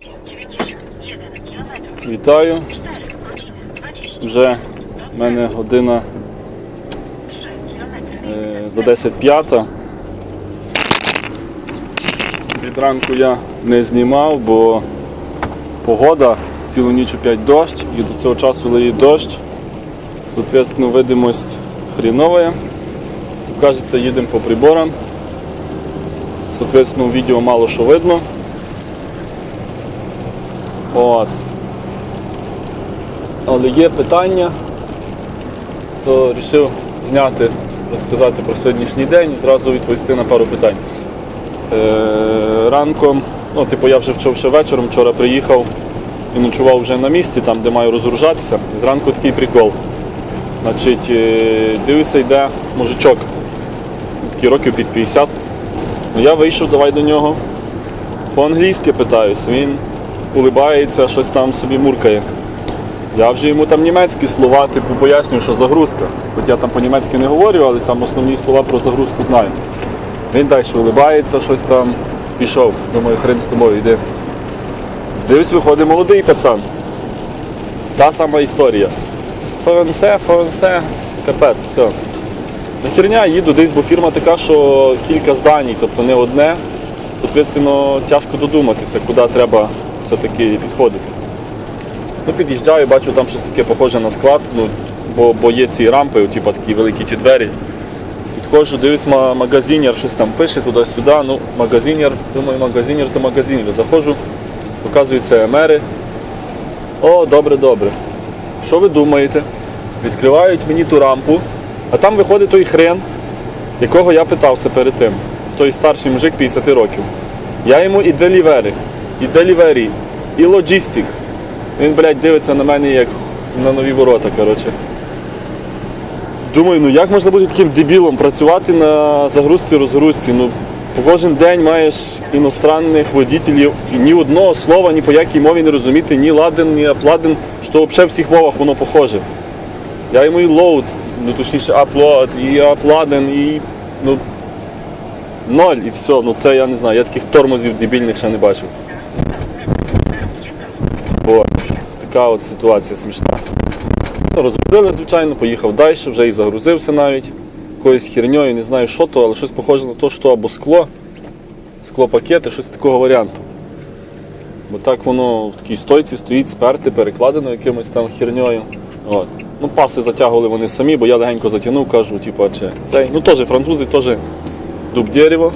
91 км. Вітаю. 4 години 20 Вже в мене година 3 км. е, за 10.05. Від ранку я не знімав, бо погода цілу ніч опять дощ і до цього часу лиє дощ. Соответственно, видимость хрінова. Кажеться, їдемо по приборам. Соответственно, відео мало що видно. От. Але є питання, то вирішив зняти, розказати про сьогоднішній день і зразу відповісти на пару питань. Е, ранком, ну, типу, я вже ще вечором, вчора приїхав і ночував вже на місці, там, де маю розгружатися. І зранку такий прикол. Значить, е, дивлюся, йде мужичок, такий років під 50. Ну, я вийшов, давай до нього. По-англійськи питаюсь, він улибається, щось там собі муркає. Я вже йому там німецькі слова, типу, пояснюю, що загрузка. Хоч я там по-німецьки не говорю, але там основні слова про загрузку знаю. Він далі улибається, щось там пішов. Думаю, хрен з тобою, йди. Дивись, виходить молодий пацан. Та сама історія. Франце, франце, капець, все. На херня їду десь, бо фірма така, що кілька зданій, тобто не одне. Соответственно, тяжко додуматися, куди треба все-таки підходити. Ну, під'їжджаю, бачу там щось таке похоже на склад, ну, бо, бо є ці рампи, типу такі великі ті двері. Підходжу, дивлюсь, ма- магазинер щось там пише туди-сюди. Ну, магазинер, думаю, магазинер то магазинер. Заходжу, показуються емери. О, добре, добре. Що ви думаєте? Відкривають мені ту рампу, а там виходить той хрен, якого я питався перед тим. Той старший мужик 50 років. Я йому і делівери, і делівері, і лоджістик. Він, блядь, дивиться на мене як на нові ворота, коротше. Думаю, ну як можна бути таким дебілом працювати на загрузці розгрузці? Ну, кожен день маєш іностранних водітелів і ні одного слова, ні по якій мові не розуміти, ні ладен, ні апладен, що взагалі в всіх мовах воно похоже. Я йому і load, ну точніше upload, і апладен, і ну, ноль, і все. Ну це я не знаю, я таких тормозів дебільних ще не бачив. Така от ситуація смішна. Ну, Розгрузили, звичайно, поїхав далі, вже і загрузився навіть якоюсь херньою, не знаю що то, але щось похоже на те, що або скло, склопакети, щось такого варіанту. Бо так воно в такій стойці стоїть, сперте, перекладено якимось там херньою. От. Ну, паси затягували вони самі, бо я легенько затягнув, кажу, типу, чи цей. Ну теж французи, теж дуб дерево,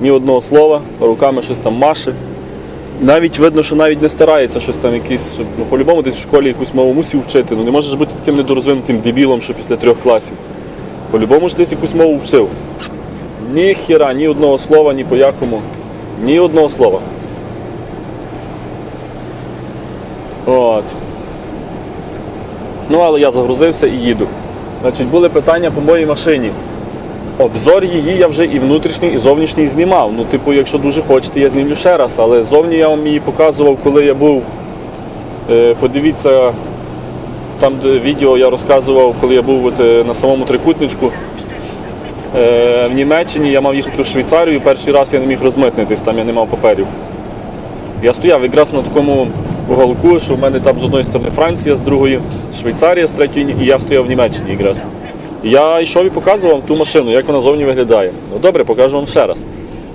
ні одного слова, руками щось там маше. Навіть видно, що навіть не старається щось там якийсь, ну, по-любому десь в школі якусь мову мусив вчити. Ну не можеш бути таким недорозвинутим дебілом, що після трьох класів. По-любому ж десь якусь мову вчив. Ні хіра, ні одного слова, ні по якому. Ні одного слова. От. Ну, але я загрузився і їду. Значить, були питання по моїй машині. Обзор її я вже і внутрішній, і зовнішній знімав. Ну, типу, якщо дуже хочете, я знімлю ще раз, але зовні я вам її показував, коли я був. Е, подивіться, там де відео я розказував, коли я був от, е, на самому трикутничку. Za 400 metrów Е, в Німеччині я мав їхати в Швейцарію, перший раз я не міг розмитнитись, там я не мав паперів. Я стояв якраз на такому уголку, що в мене там з одної сторони Франція, з другої Швейцарія, з третьої, і я стояв в Німеччині якраз. Я йшов і показував ту машину, як вона зовні виглядає. Ну добре, покажу вам ще раз.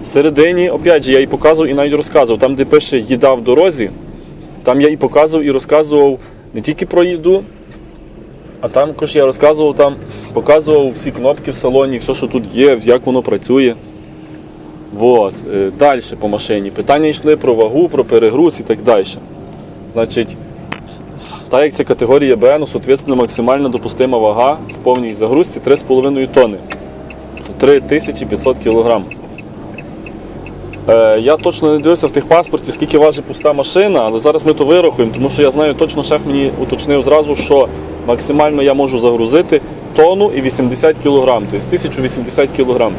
Всередині, опять же, я їй показував і навіть розказував. Там, де пише їда в дорозі, там я і показував і розказував не тільки про їду, а там також я розказував там, показував всі кнопки в салоні, все, що тут є, як воно працює. Вот. Далі по машині. Питання йшли про вагу, про перегруз і так далі. Значить, так як це категорія Б, ну, соответственно, максимальна допустима вага в повній загрузці 3,5 тонни. Тобто 3500 кг. Е, я точно не дивився в тих паспорті, скільки важить пуста машина, але зараз ми то вирахуємо, тому що я знаю точно, шеф мені уточнив зразу, що максимально я можу загрузити тонну і 80 кг, тобто 1080 кг.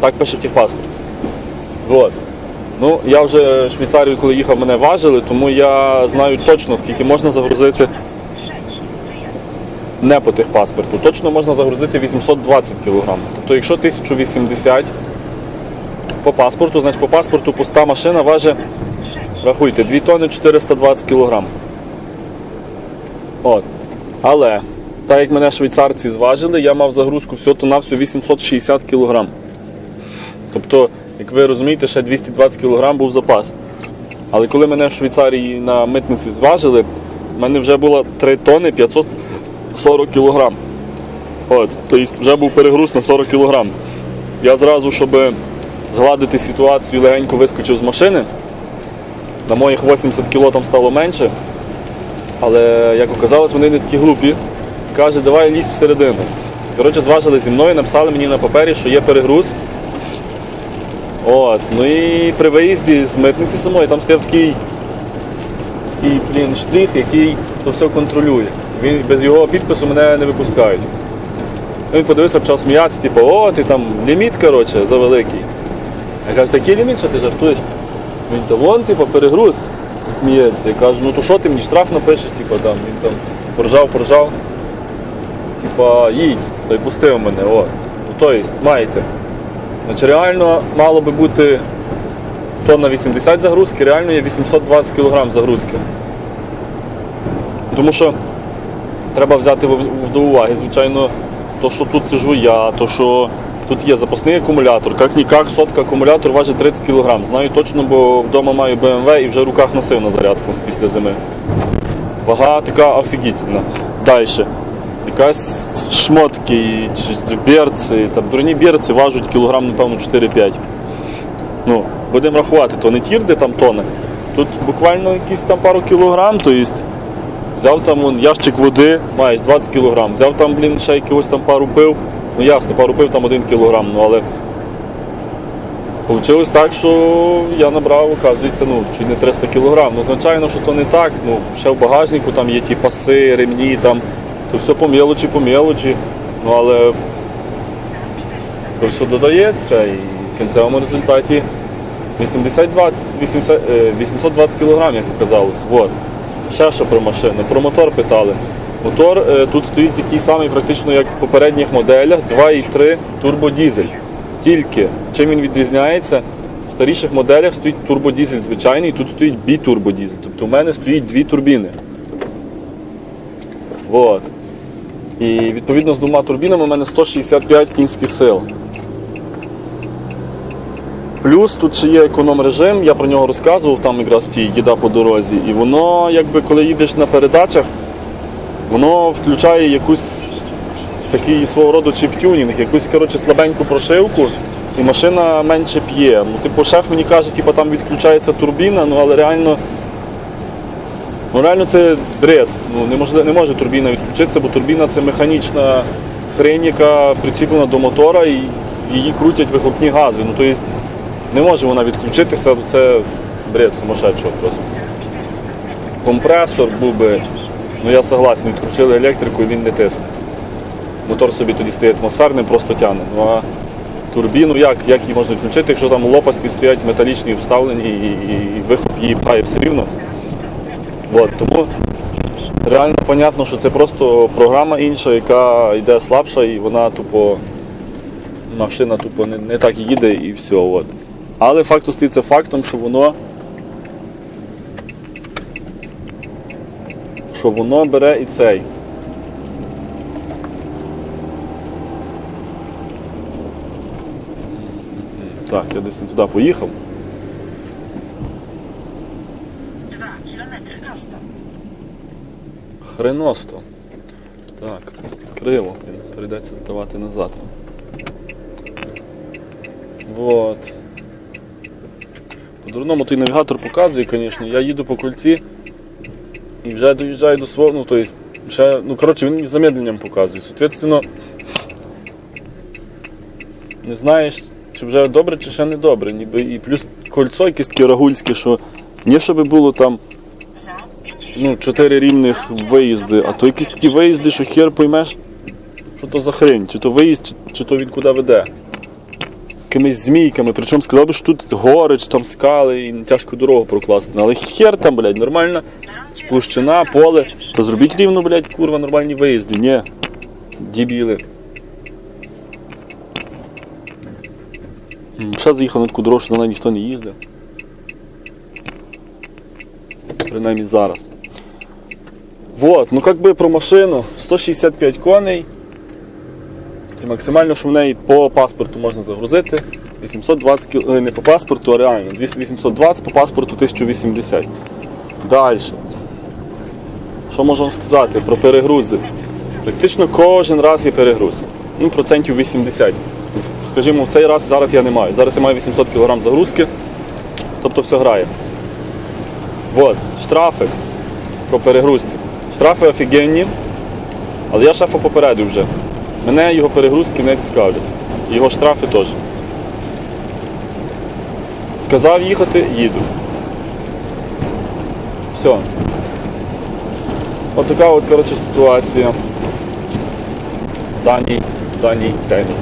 Так пише в тих паспорті. Вот. Ну, я вже в Швейцарію, коли їхав, мене важили, тому я знаю точно, скільки можна загрузити не по тих паспорту. Точно можна загрузити 820 кг. Тобто, якщо 1080 по паспорту, значить по паспорту пуста машина важить Рахуйте, 2 тонни 420 кг. От. Але, так як мене швейцарці зважили, я мав загрузку всього то на всього 860 кг. Тобто, як ви розумієте, ще 220 кг був запас. Але коли мене в Швейцарії на митниці зважили, в мене вже було 3 тонни 540 кг. От, тобто вже був перегруз на 40 кг. Я зразу, щоб згладити ситуацію, легенько вискочив з машини. На моїх 80 кг там стало менше. Але, як оказалось, вони не такі глупі. Каже, давай лізь всередину. Коротше, зважили зі мною, написали мені на папері, що є перегруз. От, ну і при виїзді з митниці самої там стояв такий, такий блін, штрих, який то все контролює. Він без його підпису мене не випускають. Ну, Він подивився, почав сміятися, типу, о, ти там ліміт, коротше, завеликий. Я кажу, такий ліміт, що ти жартуєш? Він то вон, типу, перегруз сміється. Я кажу, ну то що ти мені штраф напишеш, типу, там, він там поржав, поржав. Типа, їдь, то й пустив мене, о. Ну, то єсть, маєте. Значить, реально мало би бути тонна 80 загрузки, реально є 820 кг загрузки. Тому що треба взяти до уваги, звичайно, то, що тут сижу я, то що тут є запасний акумулятор, як нікак сотка акумулятор важить 30 кг. Знаю точно, бо вдома маю BMW і вже в руках носив на зарядку після зими. Вага така офігітельна. Далі. Якась шмотки берці, там дурні берці важать кілограм, напевно, 4-5. Ну, будемо рахувати, то не тір, де там тони. Тут буквально якісь там пару кілограм, то есть взяв там вон, ящик води, маєш 20 кілограм, взяв там, блін, ще якогось там пару пив, ну ясно, пару пив там 1 кілограм, ну але Получилось так, що я набрав, оказується, ну, чуть не 300 кілограм. Ну, звичайно, що то не так. Ну, ще в багажнику там є ті паси, ремні, там, то все по мелочі, по мелочі. Ну, але Za 400 то все додається і в кінцевому результаті 80, 20, 80, е, 820 кг, як оказалось. Вот. Ще що про машину. Про мотор питали. Мотор е, тут стоїть такий самий практично, як в попередніх моделях 2,3 турбодізель. Тільки чим він відрізняється, в старіших моделях стоїть турбодізель звичайний, тут стоїть бітурбодізель. Тобто у мене стоїть дві турбіни. Вот. І відповідно з двома турбінами у мене 165 кінських сил. Плюс тут ще є економ режим, я про нього розказував там якраз в тій їда по дорозі. І воно, якби коли їдеш на передачах, воно включає якусь такий свого роду чіп-тюнінг, якусь коротше, слабеньку прошивку, і машина менше п'є. Ну, типу, шеф мені каже, типу, там відключається турбіна, ну але реально. Ну реально це бред. Ну, не, може, не може турбіна відключитися, бо турбіна це механічна хрень, яка причіплена до мотора і її крутять вихлопні гази. Ну, тобто не може вона відключитися, це бред сумасшедшого просто. Za 400 metrów. Компресор був би, ну я согласен, відключили електрику і він не тисне. Мотор собі тоді стає атмосферним, просто тягне. Ну а турбіну як, як її можна відключити, якщо там лопасті стоять металічні вставлені і, і, і вихлоп її пхає все рівно. Za 100 metrów. От, тому реально понятно, що це просто програма інша, яка йде слабша і вона тупо машина тупо не, не так їде і все. От. Але факт остається фактом, що воно що воно бере і цей. Так, я десь не туди поїхав. 2 prosto. Хреносто. Так, криво. Прийдеться давати назад. Вот. По-дурному той навігатор показує, звісно. Я їду по кольці і вже доїжджаю до свого, ну, тобто, ще, ну, коротше, він мені замедленням показує. Соответственно, не знаєш, чи вже добре, чи ще не добре. Ніби і плюс кольцо якесь таке рагульське, що не щоб було там Za 50 ну, чотири рівних виїзди, а то якісь такі виїзди, що хер поймеш, що то за хрень, чи то виїзд, чи, чи то він куди веде. Якимись змійками, причому сказав би, що тут гори, чи там скали і тяжко дорогу прокласти. Ну, Але хер там, блядь, нормальна площина, поле. То зробіть рівно, блядь, курва, нормальні виїзди. Ні. Дібіли. Ще заїхав на таку дорогу, що на неї ніхто не їздив. принаймні зараз. Вот, ну как би про машину 165 коней. І максимально, що в неї по паспорту можна загрузити 820 кіл... е, не по паспорту, а реально 820 по паспорту 1080. Далі. Що можу вам сказати про перегрузи? Практично кожен раз є перегруз. Ну, процентів 80. З- Скажімо, в цей раз зараз я не маю. Зараз я маю 800 кг загрузки, тобто все грає. От, штрафи про перегрузці. Штрафи офігенні, але я шефа попередив вже. Мене його перегрузки не цікавлять. Його штрафи теж. Сказав їхати, їду. Все. Отака от, коротше, ситуація даній, даній темі.